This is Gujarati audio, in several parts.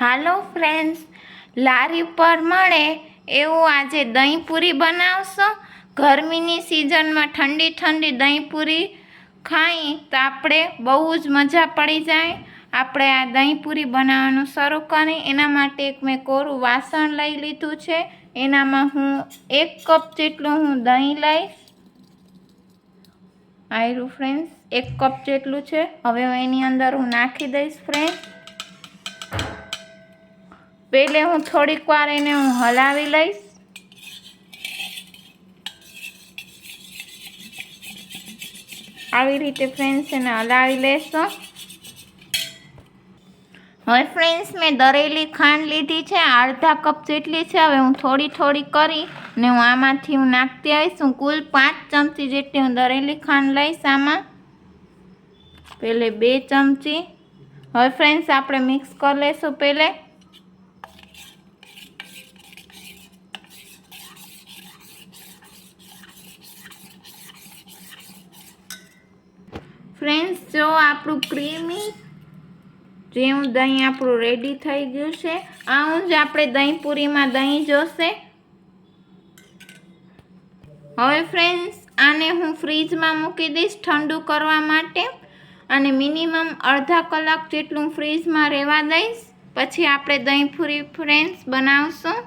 હાલો ફ્રેન્ડ્સ, લારી પર મળે એવું આજે દહીં પૂરી બનાવશો? ગરમીની સિઝનમાં ઠંડી ઠંડી દહીં પૂરી ખાઈ તો આપણે બહુ જ મજા પડી જાય. આપણે આ દહીં પૂરી બનાવવાનું શરૂ કરી. એના માટે એક મેં કોરું વાસણ લઈ લીધું છે. એનામાં હું એક કપ જેટલું હું દહીં લઈશ. આયરું ફ્રેન્ડ્સ, એક કપ જેટલું છે. હવે એની અંદર હું નાખી દઈશ ફ્રેન્ડ પહેલે હું થોડીક વાર એને હું હલાવી લઈશ. આવી રીતે ફ્રેન્ડ્સ એને હલાવી લેશો. હવે ફ્રેન્ડ્સ મેં દરેલી ખાંડ લીધી છે, અડધા કપ જેટલી છે, હવે હું થોડી થોડી કરી ને હું આમાંથી હું નાખતી આવીશ. હું કુલ પાંચ ચમચી જેટલી હું દરેલી ખાંડ લઈશ આમાં. પહેલે બે ચમચી. હવે ફ્રેન્ડ્સ આપણે મિક્સ કરી લઈશું પહેલે ફ્રેન્ડ્સ જો આપણું ક્રીમી જેવું દહીં આપણું રેડી થઈ ગયું છે. આવું જ આપણે દહીં પૂરીમાં દહીં જોશે. હવે ફ્રેન્ડ્સ આને હું ફ્રીજમાં મૂકી દઈશ ઠંડુ કરવા માટે અને મિનિમમ અડધા કલાક જેટલું ફ્રીજમાં રહેવા દઈશ. પછી આપણે દહીં પૂરી ફ્રેન્ડ્સ બનાવશું.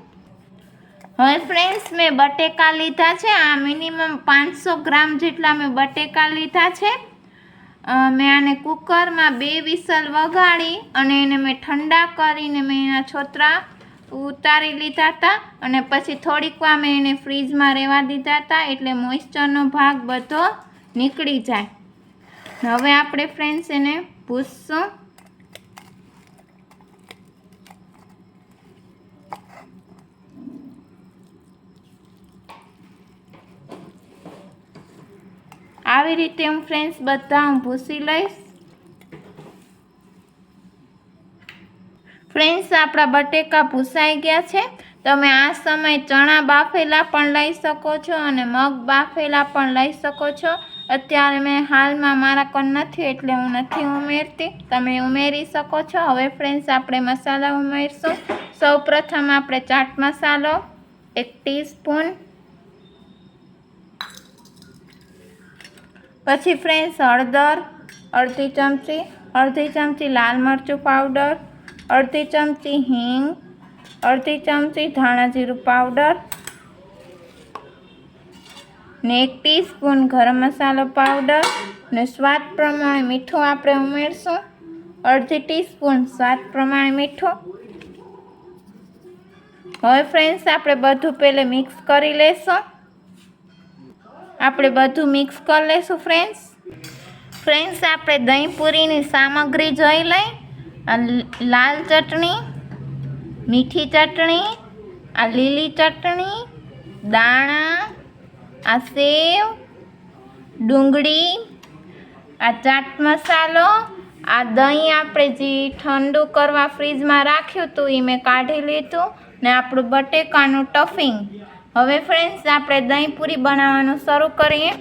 હવે ફ્રેન્ડ્સ મેં બટેકા લીધા છે. આ મિનિમમ પાંચસો ગ્રામ જેટલા મેં બટેકા લીધા છે. મેં આને કુકરમાં બે વિસલ વગાડી અને એને મેં ઠંડા કરીને મેં એના છોતરા ઉતારી લીધા હતા અને પછી થોડીક વાર મેં એને ફ્રીજમાં રહેવા દીધા હતા એટલે મોઇસ્ચરનો ભાગ બધો નીકળી જાય. હવે આપણે ફ્રેન્ડ્સ એને ભૂસશું આવી રીતે હું ફ્રેન્ડ્સ બધા હું ભૂસી લઈશ. ફ્રેન્ડ્સ આપણા બટેકા ભૂસાઈ ગયા છે. તમે આ સમયે ચણા બાફેલા પણ લઈ શકો છો અને મગ બાફેલા પણ લઈ શકો છો. અત્યારે મેં હાલમાં મારા કોણ નથી એટલે હું નથી ઉમેરતી. તમે ઉમેરી શકો છો. હવે ફ્રેન્ડ્સ આપણે મસાલા ઉમેરશું. સૌ પ્રથમ આપણે ચાટ મસાલો, એક ટીસ્પૂન પછી ફ્રેન્ડ્સ, હળદર, અડધી ચમચી અડધી ચમચી લાલ મરચું પાવડર, અડધી ચમચી હિંગ, અડધી ચમચી ધાણા જીરું પાવડર, ને એક ટીસ્પૂન ગરમ મસાલો પાવડર, ને સ્વાદ પ્રમાણે મીઠું આપણે ઉમેરશું. અડધી ટીસ્પૂન સ્વાદ પ્રમાણે મીઠું. હવે ફ્રેન્ડ્સ, આપણે બધું પહેલે મિક્સ કરી લેશું. આપણે બધું મિક્સ કરી લઈશું ફ્રેન્ડ્સ ફ્રેન્ડ્સ આપણે દહીં પૂરીની સામગ્રી જોઈ લઈ. લાલ ચટણી, મીઠી ચટણી, આ લીલી ચટણી, દાણા, આ સેવ, ડુંગળી, આ ચાટ મસાલો, આ દહીં આપણે જે ઠંડુ કરવા ફ્રીજમાં રાખ્યું હતું, એ મેં કાઢી લીધું. ને આપણું બટેકાનું ટફિંગ હવે ફ્રેન્ડ્સ આપણે દહીં પૂરી બનાવવાનું શરૂ કરીએ.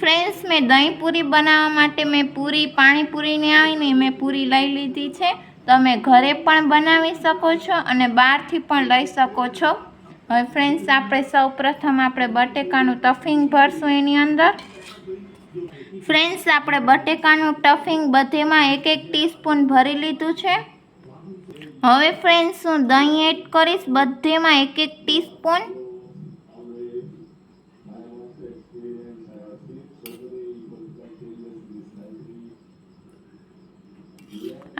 ફ્રેન્ડ્સ મેં દહીં પૂરી બનાવવા માટે મેં પૂરી પાણીપુરીની આવીને મેં પૂરી લઈ લીધી છે. તમે ઘરે પણ બનાવી શકો છો અને બહારથી પણ લઈ શકો છો. હવે ફ્રેન્ડ્સ આપણે સૌ પ્રથમ આપણે બટેકાનું ટફિંગ ભરશું એની અંદર. ફ્રેન્ડ્સ આપણે બટેકાનું ટફિંગ બધેમાં એક એક ટીસ્પૂન ભરી લીધું છે. હવે ફ્રેન્ડ્સ હું દહીં એડ કરીશ, બધેમાં એક એક ટીસ્પૂન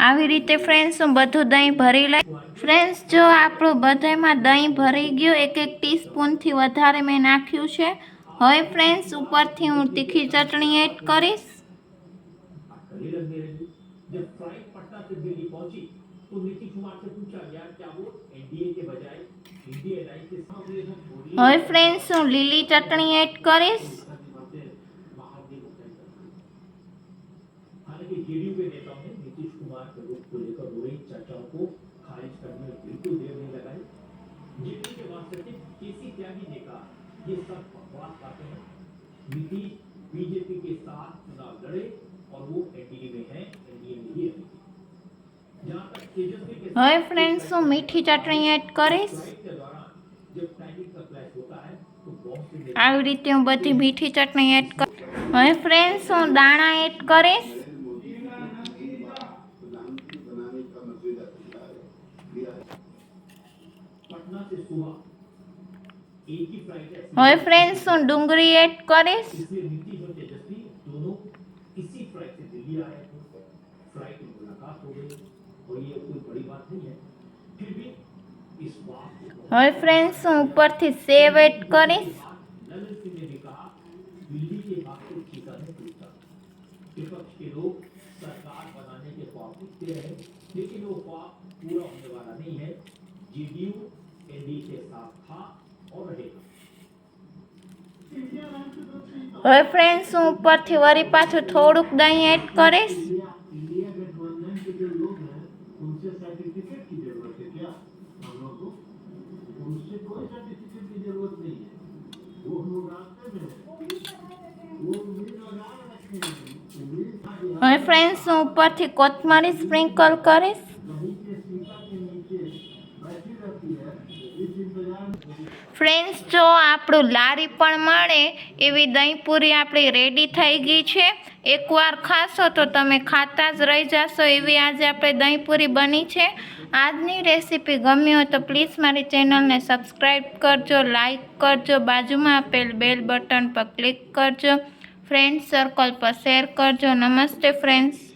આવી રીતે ફ્રેન્ડ્સ હું બધું દહીં ભરી લઈ ફ્રેન્ડ્સ જો આપણું બધામાં દહીં ભરી ગયું, એક એક ટીસ્પૂનથી વધારે મેં નાખ્યું છે. હવે ફ્રેન્ડ્સ ઉપરથી હું તીખી ચટણી એડ કરીશ. હવે ફ્રેન્ડ્સ હું લીલી ચટણી એડ કરીશ. हो रही चर्चाओं को खारिज करने में बिल्कुल देर नहीं लगाई जेडीयू के महासचिव केसी त्यागी ने कहा ये सब बकवास बातें हैं नीतीश बीजेपी के साथ चुनाव लड़े और वो एनडीए में है एनडीए में ही रहेंगे जहां तक હવે ફ્રેન્ડ્સ હું મીઠી ચટણી એડ કરીશ के दौरान जब टाइमिंग का क्लैश होता है तो बॉम्ब से આવી રીતે હું બધી मीठी ચટણી એડ કર હવે ફ્રેન્ડ્સ હું દાણા એડ કરીશ હવે ફ્રેન્ડ શું ડુંગળી એડ કરીશ. હવે ફ્રેન્ડ શું ઉપરથી સેવ એડ કરીશ. विपक्ष के लोग सरकार बनाने के ख्वाब देखते रहे लेकिन वो ख्वाब पूरा होने वाला नहीं है जेडीयू एनडीए के साथ था और रहेगा હવે ફ્રેન્ડ્સ હું ઉપરથી વળી પાછું થોડુંક દહીં એડ કરીશ ફ્રેન્ડ્સ હું ઉપરથી કોથમરી સ્પ્રિંકલ કરીશ. ફ્રેન્ડ્સ જો આપણું લારી પણ મળે, એવી દહીંપુરી આપણી રેડી થઈ ગઈ છે. એકવાર ખાશો તો તમે ખાતા જ રહી જશો, એવી આજે આપણે દહીંપુરી બની છે. આજની રેસીપી ગમી હોય તો પ્લીઝ મારી ચેનલને સબસ્ક્રાઈબ કરજો લાઈક કરજો, બાજુમાં આપેલ બેલ બટન પર ક્લિક કરજો. ફ્રેન્ડ સર્કલ પર શેર કરજો. નમસ્તે ફ્રેન્ડ્સ